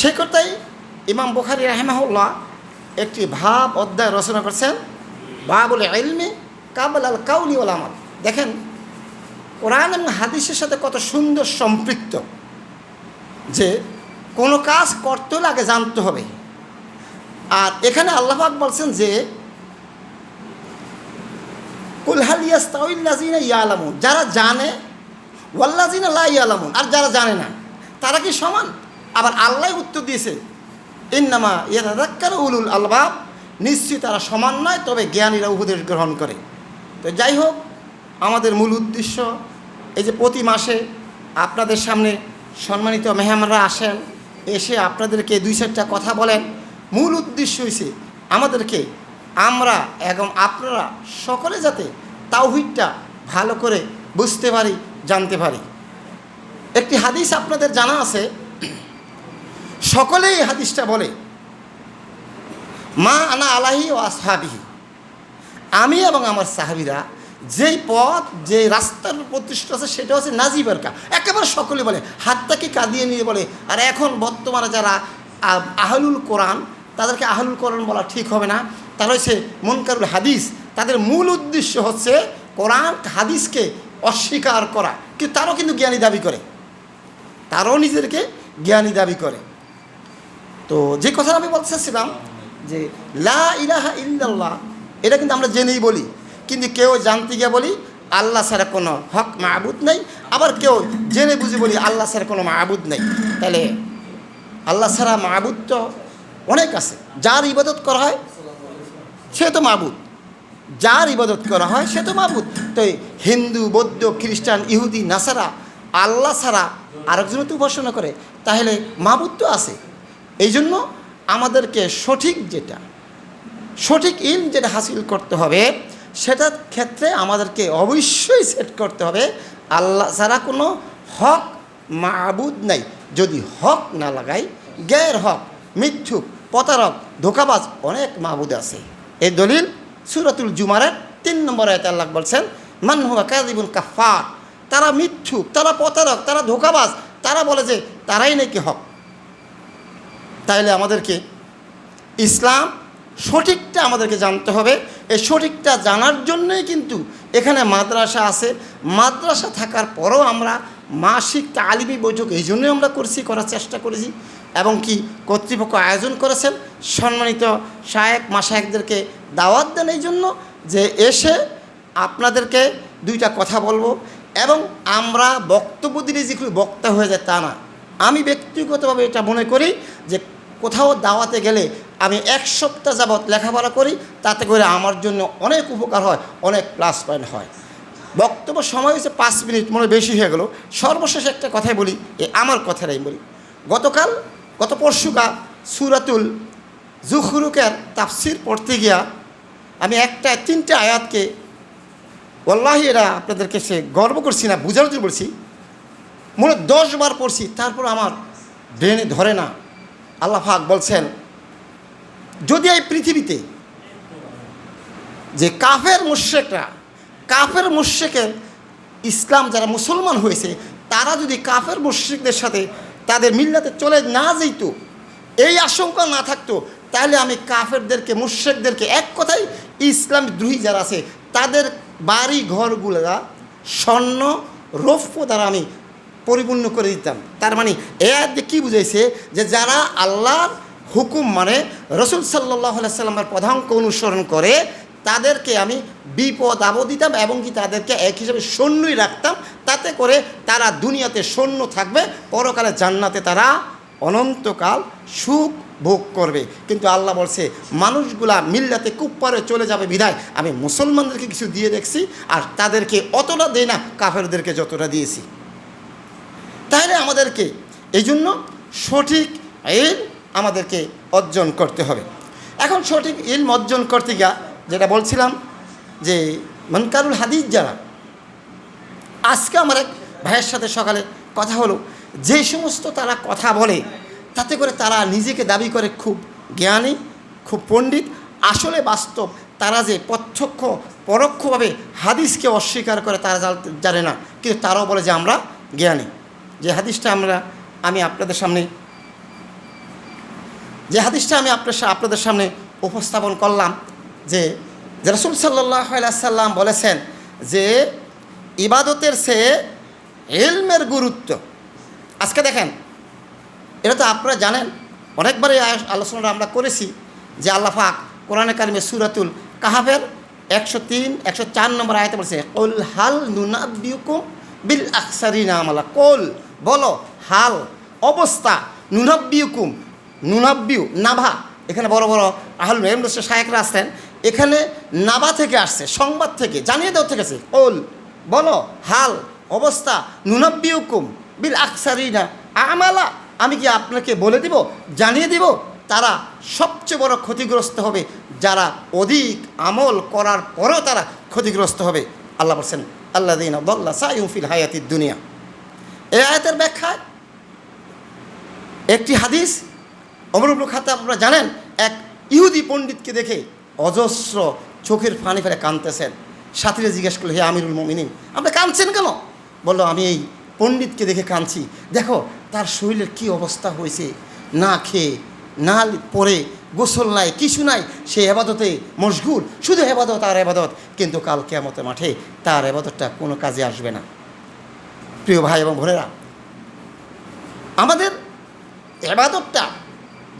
সে কথাই ইমাম বুখারি রাহেমাহুল্লাহ একটি ভাব অধ্যায় রচনা করছেন, বাবুল ইলমি কাবল আল কাউলি ওল আমল। দেখেন, কোরআন এবং হাদিসের সাথে কত সুন্দর সম্পৃক্ত যে কোনো কাজ করতে হলে আগে জানতে হবে। আর এখানে আল্লাহাক বলছেন যে ইয়ালামুন, যারা জানে ওয়াল্লাজিনা লা ইয়ালামুন, আর যারা জানে না, তারা কি সমান? আবার আল্লাহ উত্তর দিয়েছে, ইন্নামা ইয়াদাক্কার উলুল আলবাব নিশ্চয়ই তারা সমান নয়, তবে জ্ঞানীরা উপদেশ গ্রহণ করে। তো যাই হোক, আমাদের মূল উদ্দেশ্য, এই যে প্রতি মাসে আপনাদের সামনে সম্মানিত মেহমানরা আসেন, এসে আপনাদেরকে দুই চারটা কথা বলেন। মূল উদ্দেশ্য হয়েছে আমাদেরকে আমরা এবং আপনারা সকলে যাতে তাওহিদটা ভালো করে বুঝতে পারি, জানতে পারি। একটি হাদিস আপনাদের জানা আছে সকলেই হাদিসটা বলে। মা আনা আলাহি ও আসহাবিহি। আমি এবং আমার সাহাবিরা যেই পথ যে রাস্তার প্রতিষ্ঠা আছে, সেটা হচ্ছে নাজিবারকা একেবারে সকলে বলে। হাতটাকে কাঁদিয়ে নিয়ে বলে, আর এখন বর্তমানে যারা আহলুল কোরআন, তাদেরকে আহলুল কোরআন বলা ঠিক হবে না। তারা হচ্ছে মনকারুল হাদিস। তাদের মূল উদ্দেশ্য হচ্ছে কোরআন হাদিসকে অস্বীকার করা। কিন্তু তারও কিন্তু জ্ঞানী দাবি করে। তারও নিজেদেরকে জ্ঞানী দাবি করে। তো যে কথা আমি বলতে চাচ্ছিলাম যে লা ইলাহা ইল্লাল্লাহ, এটা কিন্তু আমরা জেনেই বলি। কিন্তু কেউ জানতে গিয়ে বলি, আল্লাহ ছাড়া কোনো হক মাহবুদ নেই। আবার কেউ জেনে বুঝে বলি, আল্লাহ ছাড়া কোনো মাহবুদ নেই। তাহলে আল্লাহ ছাড়া মাহবুদ তো অনেক আছে। যার ইবাদত করা হয়, সে তো মাহবুদ যার ইবাদত করা হয়, সে তো মাহবুদ তো হিন্দু, বৌদ্ধ, খ্রিস্টান, ইহুদি, নাসারা, আল্লাহ ছাড়া আরেকজনও তো উপাসনা করে। তাহলে মাহবুদ তো আছে। এই জন্য আমাদেরকে সঠিক যেটা, সঠিক ইল যেটা হাসিল করতে হবে, সেটার ক্ষেত্রে আমাদেরকে অবশ্যই সেট করতে হবে, আল্লাহ ছাড়া কোনো হক মাবুদ নাই। যদি হক না লাগাই গ্যার হক, মিথ্যুক, প্রতারক, ধোকাবাজ অনেক মাহবুদ আছে। এই দলিল সুরাতুল জুমারের তিন নম্বর আয়তে আল্লাহ বলছেন, মান হুয়া কাদিবুল কাফার তারা মিথ্যুক, তারা প্রতারক, তারা ধোকাবাজ, তারা বলে যে তারাই নাকি হক। তাইলে আমাদেরকে ইসলাম সঠিকটা আমাদেরকে জানতে হবে। এই সঠিকটা জানার জন্যই কিন্তু এখানে মাদ্রাসা আছে। মাদ্রাসা থাকার পরেও আমরা মাসিক তালিমি বৈঠক এই জন্যই আমরা করছি, করার চেষ্টা করেছি এবং কি কর্তৃপক্ষ আয়োজন করেছেন। সম্মানিত শায়েক মাসায়েকদেরকে দাওয়াত দেন এই জন্য যে এসে আপনাদেরকে দুইটা কথা বলব এবং আমরা বক্তব্য দিলে যে বক্তা হয়ে যায় তা না। আমি ব্যক্তিগতভাবে এটা মনে করি যে কোথাও দাওয়াতে গেলে আমি এক সপ্তাহ যাবৎ লেখাপড়া করি, তাতে করে আমার জন্য অনেক উপকার হয়, অনেক প্লাস পয়েন্ট হয়। বক্তব্য সময় হয়েছে পাঁচ মিনিট, মনে বেশি হয়ে গেল। সর্বশেষ একটা কথাই বলি, এ আমার কথাটাই বলি। গতকাল, গত পরশুকা সুরাতুল জুখরুকের তাফসির পড়তে গিয়া আমি একটা, তিনটে আয়াতকে ওল্লাহি এরা আপনাদেরকে সে গর্ব করছি না বুঝার জন্য বলছি, মনে হয় দশ বার পড়ছি, তারপর আমার ব্রেনে ধরে না। আল্লাহ পাক বলছেন, যদি এই পৃথিবীতে যে কাফের মুশ্রেকরা, কাফের মুশ্রেকের ইসলাম যারা মুসলমান হয়েছে, তারা যদি কাফের মুশ্রিকদের সাথে তাদের মিল্লাতে চলে না যেত এই আশঙ্কা না থাকতো, তাহলে আমি কাফেরদেরকে, মুশ্রেকদেরকে এক কথাই ইসলাম দ্রোহী যারা আছে, তাদের বাড়ি ঘরগুলা স্বর্ণ রৌপ্য দ্বারা আমি পরিপূর্ণ করে দিতাম। তার মানে এ আয়াতে কী বুঝাইছে? যে যারা আল্লাহর হুকুম মানে রসুল সাল্লাহ সাল্লামের পদাঙ্ক অনুসরণ করে, তাদেরকে আমি বিপদ আবদ দিতাম এবং কি তাদেরকে এক হিসাবে সৈন্যই রাখতাম। তাতে করে তারা দুনিয়াতে সৈন্য থাকবে, পরকালে জান্নাতে তারা অনন্তকাল সুখ ভোগ করবে। কিন্তু আল্লাহ বলছে, মানুষগুলা মিল্লাতে কুপ্পারে চলে যাবে বিধায়। আমি মুসলমানদেরকে কিছু দিয়ে দেখছি, আর তাদেরকে অতটা দেই না, কাফেরদেরকে যতটা দিয়েছি। তাহলে আমাদেরকে এই জন্য সঠিক ইল আমাদেরকে অর্জন করতে হবে। এখন সঠিক ইলম অর্জন করতে গিয়া যেটা বলছিলাম যে, মনকারুল হাদিস যারা, আজকে আমার এক ভাইয়ের সাথে সকালে কথা হলো, যে সমস্ত তারা কথা বলে, তাতে করে তারা নিজেকে দাবি করে খুব জ্ঞানী, খুব পণ্ডিত। আসলে বাস্তব, তারা যে প্রত্যক্ষ, পরোক্ষভাবে হাদিসকে অস্বীকার করে তারা জানে না, কিন্তু তারাও বলে যে আমরা জ্ঞানী। যে হাদিসটা আমরা, আমি আপনাদের সামনে, যে হাদিসটা আমি আপনার আপনাদের সামনে উপস্থাপন করলাম যে রসুল সাল্লাহ সাল্লাম বলেছেন যে, ইবাদতের সে এলমের গুরুত্ব। আজকে দেখেন, এটা তো আপনারা জানেন, অনেকবারই আলোচনাটা আমরা করেছি যে আল্লাহ পাক কোরআনে কারিমে সুরাতুল কাহাফের একশো তিন, একশো চার নম্বর আয়তে বলছে, কল হাল নুনাবিউকুম বিল আকসারি নামালা কল বলো, হাল, অবস্থা, নুনাব্বিউকুম, নুনাব্বিউ, নাভা। এখানে বড় বড় আহল মেমরসে শায়করা আসছেন এখানে নাভা থেকে আসছে, সংবাদ থেকে, জানিয়ে দেওয়া থেকে ওল বলো, হাল, অবস্থা, নুনাব্বিউকুম, বিল আকসারিনা। আমালা, আমি কি আপনাকে বলে দিব, জানিয়ে দিব? তারা সবচেয়ে বড় ক্ষতিগ্রস্ত হবে। যারা অধিক আমল করার পরেও তারা ক্ষতিগ্রস্ত হবে। আল্লাহ বলছেন আল্লাহ দিন আব্দুল্লাহ সাইফিল হায়াতির দুনিয়া। এই আয়াতের ব্যাখ্যা একটি হাদিস অমরুল খাতা আপনারা জানেন, এক ইহুদি পণ্ডিতকে দেখে অজস্র চোখের ফানি ফেলে কাঁদতেছেন। সাথীরা জিজ্ঞেস করল, হে আমিরুল মমিনিন, আপনি কাঁদছেন কেন? বলল, আমি এই পণ্ডিতকে দেখে কাঁদছি। দেখো, তার শরীরের কি অবস্থা হয়েছে? না খেয়ে, না পরে গোসল নাই, কিছু নাই, সে এবাদতে মশগুল। শুধু এবাদত আর এবাদত, কিন্তু কাল কেমতে মাঠে তার এবাদতটা কোনো কাজে আসবে না। প্রিয় ভাই এবং বোনেরা, আমাদের এবাদতটা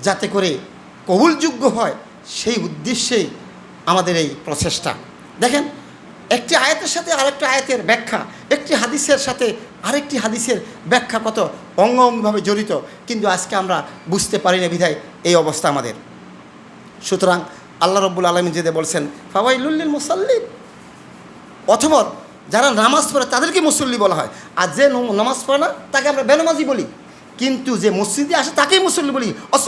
যাতে করে কবুলযোগ্য হয়, সেই উদ্দেশ্যেই আমাদের এই প্রচেষ্টা। দেখেন, একটি আয়াতের সাথে আরেকটি আয়াতের ব্যাখ্যা, একটি হাদিসের সাথে আরেকটি হাদিসের ব্যাখ্যা কত অঙ্গ অঙ্গভাবে জড়িত, কিন্তু আজকে আমরা বুঝতে পারি না বিধায় এই অবস্থা আমাদের। সুতরাং আল্লাহ রব্বুল আলমী যেতে বলছেন ফাওয়াইলুল্লিল মুসাল্লিম অথবা যারা নামাজ পড়ে তাদেরকে মুসল্লি বলা হয়। আর যে নামাজ পড়ে না, তাকে আমরা বেনমাজি বলি। কিন্তু যে মসজিদে আসে তাকেই মুসল্লি বলি। অস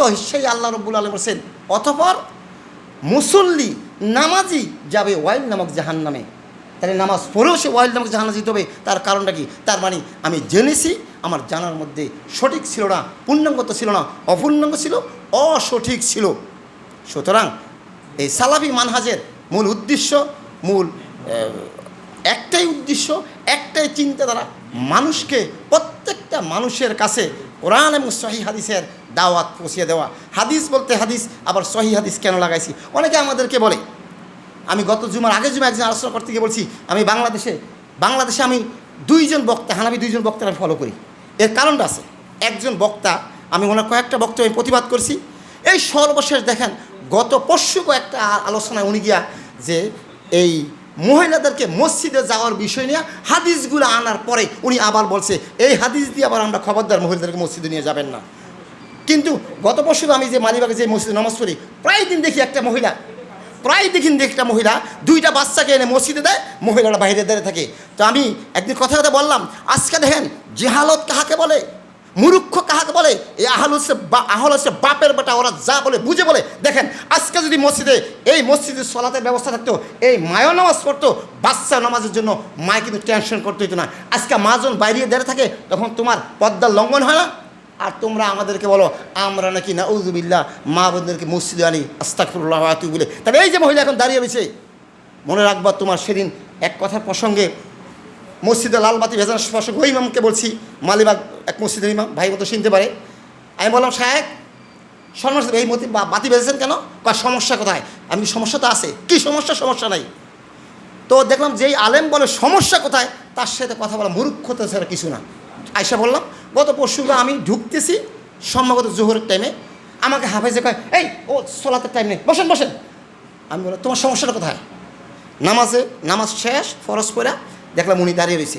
আল্লাহ রব্বুল আলম বলছেন। অতপর মুসল্লি, নামাজি যাবে ওয়াইল নামক জাহান নামে তাহলে নামাজ পড়েও সে ওয়াইল নামক জাহান্না যেতে হবে। তার কারণটা কি? তার মানে আমি জেনেছি, আমার জানার মধ্যে সঠিক ছিল না, পূর্ণাঙ্গত ছিল না, অপূর্ণাঙ্গ ছিল, অসঠিক ছিল। সুতরাং এই সালাফি মানহাজের মূল উদ্দেশ্য, মূল একটাই উদ্দেশ্য, একটাই চিন্তাধারা, মানুষকে প্রত্যেকটা মানুষের কাছে কোরআন এবং সহি হাদিসের দাওয়াত পৌঁছিয়ে দেওয়া। হাদিস বলতে হাদিস, আবার সহি হাদিস কেন লাগাইছি? অনেকে আমাদেরকে বলে, আমি গত জুমার আগে জুমা একজন আলোচনা করতে গিয়ে বলছি, আমি বাংলাদেশে বাংলাদেশে আমি দুইজন বক্তা, হানাবি দুইজন বক্তার আমি ফলো করি। এর কারণটা আছে, একজন বক্তা, আমি ওনার কয়েকটা বক্তব্য আমি প্রতিবাদ করছি। এই সর্বশেষ দেখেন, গত পরশু কয়েকটা আলোচনায় উনি গিয়া যে এই মহিলাদেরকে মসজিদে যাওয়ার বিষয় নিয়ে হাদিসগুলো আনার পরে উনি আবার বলছে, এই হাদিস দিয়ে আবার আমরা খবরদার মহিলাদেরকে মসজিদে নিয়ে যাবেন না। কিন্তু গত বছর আমি যে মালিবাগে যে মসজিদে নামাজ পড়ি, প্রায় দিন দেখি একটা মহিলা, প্রায় দেখি দেখি একটা মহিলা দুইটা বাচ্চাকে এনে মসজিদে দেয়, মহিলারা বাইরে দাঁড়িয়ে থাকে। তো আমি একদিন কথা কথা বললাম, আজকে দেখেন জেহালত কাহাকে বলে? মুরুক্ষ কাহাকে বলে? এই আহল হচ্ছে বা- আহল হচ্ছে বাপের বেটা, ওরা যা বলে বুঝে বলে। দেখেন, আজকে যদি মসজিদে, এই মসজিদে সলাতের ব্যবস্থা থাকতো, এই মায়ও নামাজ পড়তো, বাচ্চা নামাজের জন্য মায় কিন্তু টেনশন করতে হতো না। আজকে মাজন বাইরে দাঁড়িয়ে থাকে, তখন তোমার পদ্মার লঙ্ঘন হয় না? আর তোমরা আমাদেরকে বলো, আমরা নাকি না উজুবিল্লা মা বোনদেরকে মসজিদে আনি আস্তাকফুল্লাহ তুই বলে তবে এই যে মহিলা এখন দাঁড়িয়ে রয়েছে, মনে রাখবা তোমার সেদিন এক কথার প্রসঙ্গে মসজিদে লালবাতি ভেজানোর প্রসঙ্গে ওই মামকে বলছি, মালিবাগ এক মসজিদের ইমাম, ভাই মতো চিনতে পারে। আমি বললাম সাহেব সমস্যা এই মতি বাতি বেঁধেছেন কেন? বা সমস্যা কোথায়? আমি সমস্যা তো আছে। কি সমস্যা? সমস্যা নাই। তো দেখলাম যেই আলেম বলে, সমস্যা কোথায়? তার সাথে কথা বলা মূর্খতা ছাড়া কিছু না। আয়সা বললাম, গত পরশু আমি ঢুকতেছি সম্ভবত জোহরের টাইমে আমাকে হাফেজে কয়, এই, ও সোলাতের টাইম নেই, বসেন বসেন। আমি বললাম, তোমার সমস্যাটা কোথায়? নামাজে, নামাজ শেষ, ফরজ পড়া, দেখলাম উনি দাঁড়িয়ে রয়েছে।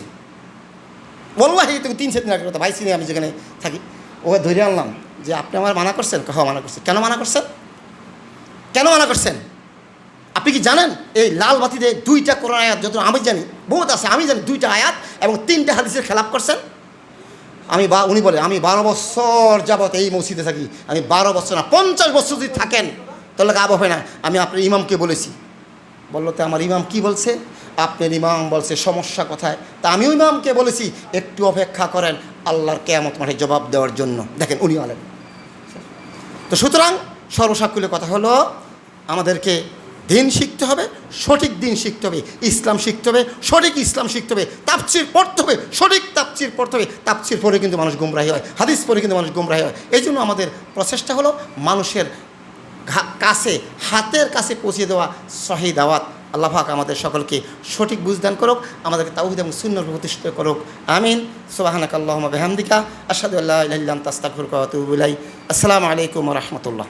বললাম এই তুমি তিন চার দিন আগের কথা, ভাই চিনি আমি যেখানে থাকি, ওকে ধরে আনলাম যে, আপনি আমার মানা করছেন? হ্যাঁ মানা করছেন কেন মানা করছেন? কেন মানা করছেন? আপনি কি জানেন? এই লাল বাতিতে দুইটা কোরআন আয়াত, যত আমি জানি, বহুত আছে, আমি জানি দুইটা আয়াত এবং তিনটা হাদিসের খেলাপ করছেন। আমি বা, উনি বলে, আমি বারো বছর যাবত এই মসজিদে থাকি, আমি বারো বছর না, পঞ্চাশ বছর যদি থাকেন, তাহলে হবে না। আমি আপনার ইমামকে বলেছি। বলল, তো আমার ইমাম কি বলছে? আপনার ইমাম বলছে, সমস্যা কোথায়? তা আমিও ইমামকে বলেছি, একটু অপেক্ষা করেন আল্লাহর কেয়ামত মাঠে জবাব দেওয়ার জন্য। দেখেন, উনি বলেন তো সুতরাং সর্বসাকুল্যের কথা হলো, আমাদেরকে দিন শিখতে হবে, সঠিক দিন শিখতে হবে, ইসলাম শিখতে হবে, সঠিক ইসলাম শিখতে হবে তাপচির পড়তে হবে, সঠিক তাপচির পড়তে হবে। তাপচির পরে কিন্তু মানুষ গুমরাহী হয়, হাদিস পরে কিন্তু মানুষ গুমরাহী হয়। এই জন্য আমাদের প্রচেষ্টা হলো মানুষের কাছে, হাতের কাছে পৌঁছে দেওয়া সহি দাওয়াত। আল্লাহ পাক আমাদের সকলকে সঠিক বুঝদান করুক, আমাদেরকে তাউহিদ এবং শূন্য প্রতিষ্ঠিত করুক। আমিন। সোবাহানাক আল্লাহ বেহামদিকা আসাদুল্লাহ তাস্তাকুর কাতুবুলাই আসসালামু আলাইকুম রহমতুল্লাহ।